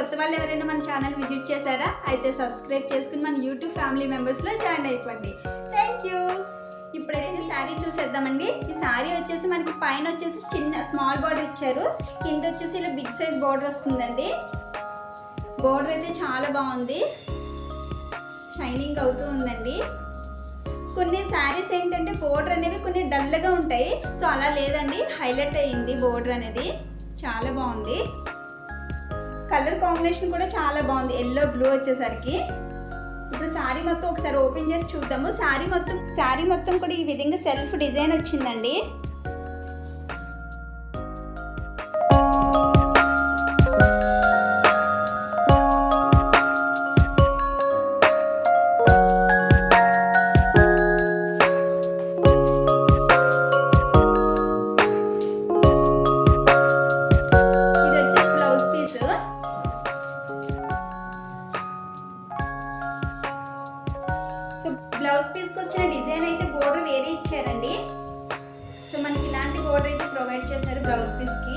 కొత్త వాళ్ళు ఎవరైనా మన ఛానల్ విజిట్ చేశారా అయితే సబ్స్క్రైబ్ చేసుకుని మన యూట్యూబ్ ఫ్యామిలీ మెంబర్స్లో జాయిన్ అయిపోండి. థ్యాంక్ యూ ఇప్పుడైతే శారీ చూసేద్దామండి. ఈ శారీ వచ్చేసి మనకి పైన వచ్చేసి చిన్న స్మాల్ బార్డర్ ఇచ్చారు. కింద వచ్చేసి ఇలా బిగ్ సైజ్ బార్డర్ వస్తుందండి. బార్డర్ అయితే చాలా బాగుంది. షైనింగ్ అవుతూ ఉందండి. కొన్ని శారీస్ ఏంటంటే బోర్డర్ అనేవి కొన్ని డల్గా ఉంటాయి. సో అలా లేదండి. హైలైట్ అయ్యింది బోర్డర్ అనేది. చాలా బాగుంది. కలర్ కాంబినేషన్ కూడా చాలా బాగుంది. ఎల్లో బ్లూ వచ్చేసరికి. ఇప్పుడు శారీ మొత్తం ఒకసారి ఓపెన్ చేసి చూద్దాము. శారీ మొత్తం శారీ మొత్తం కూడా ఈ విధంగా సెల్ఫ్ డిజైన్ వచ్చిందండి. వేరే ఇచ్చారండి? సో మనకి ఇలాంటి బోర్డర్ అయితే ప్రొవైడ్ చేశారు బ్లౌజ్ పీస్కి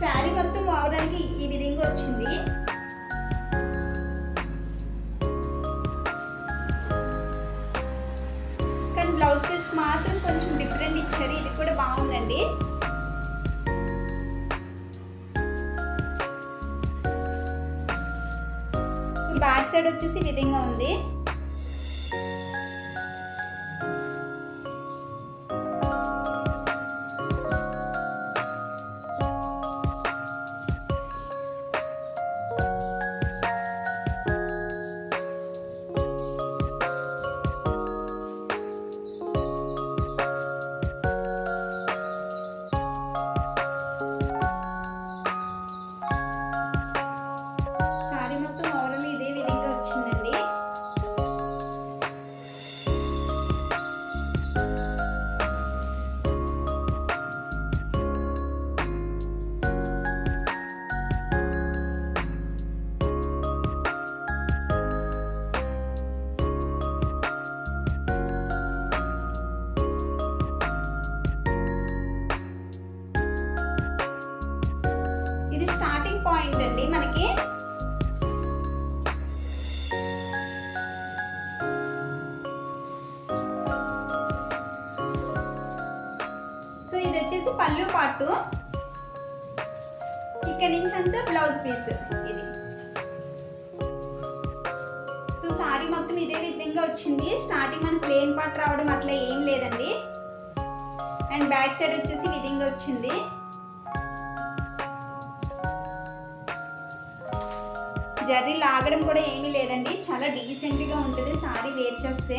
శారీ మొత్తం అవడానికి ఈ విధంగా వచ్చింది. కానీ బ్లౌజ్ పీస్ మాత్రం కొంచెం డిఫరెంట్ ఇచ్చారు. ఇది కూడా బాగుందండి. బ్యాక్ సైడ్ వచ్చేసి విధంగా ఉంది. పాయింట్ అండి మనకి. సో ఇది వచ్చేసి పళ్ళు పాటు. ఇక్కడ నుంచి అంతా బ్లౌజ్ పీస్ ఇది. సో సారీ మొత్తం ఇదే విధంగా వచ్చింది. స్టార్టింగ్ మనకి ప్లేన్ పార్ట్ రావడం అట్లా ఏం లేదండి. అండ్ బ్యాక్ సైడ్ వచ్చేసి విధంగా వచ్చింది. జర్రీ లాగడం కూడా ఏమీ లేదండి. చాలా డీసెంట్గా ఉంటుంది సారీ వేర్ చేస్తే.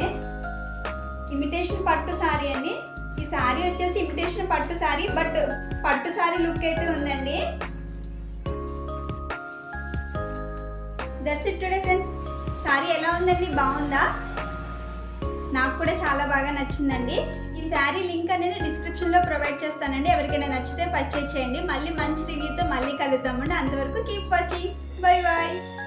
ఇమిటేషన్ పట్టు సారీ అండి. ఈ శారీ వచ్చేసి ఇమిటేషన్ పట్టు సారీ బట్ పట్టు సారీ లుక్ అయితే ఉందండి. That's it today friends. Sari ఎలా ఉందండి? బాగుందా? నాకు కూడా చాలా బాగా నచ్చిందండి. ఈ శారీ లింక్ అనేది డిస్క్రిప్షన్లో ప్రొవైడ్ చేస్తానండి. ఎవరికైనా నచ్చితే పర్చేజ్ చేయండి. మళ్ళీ మంచి రివ్యూతో మళ్ళీ కలుద్దామండి. అంతవరకు కీప్ వాచింగ్. Bye bye.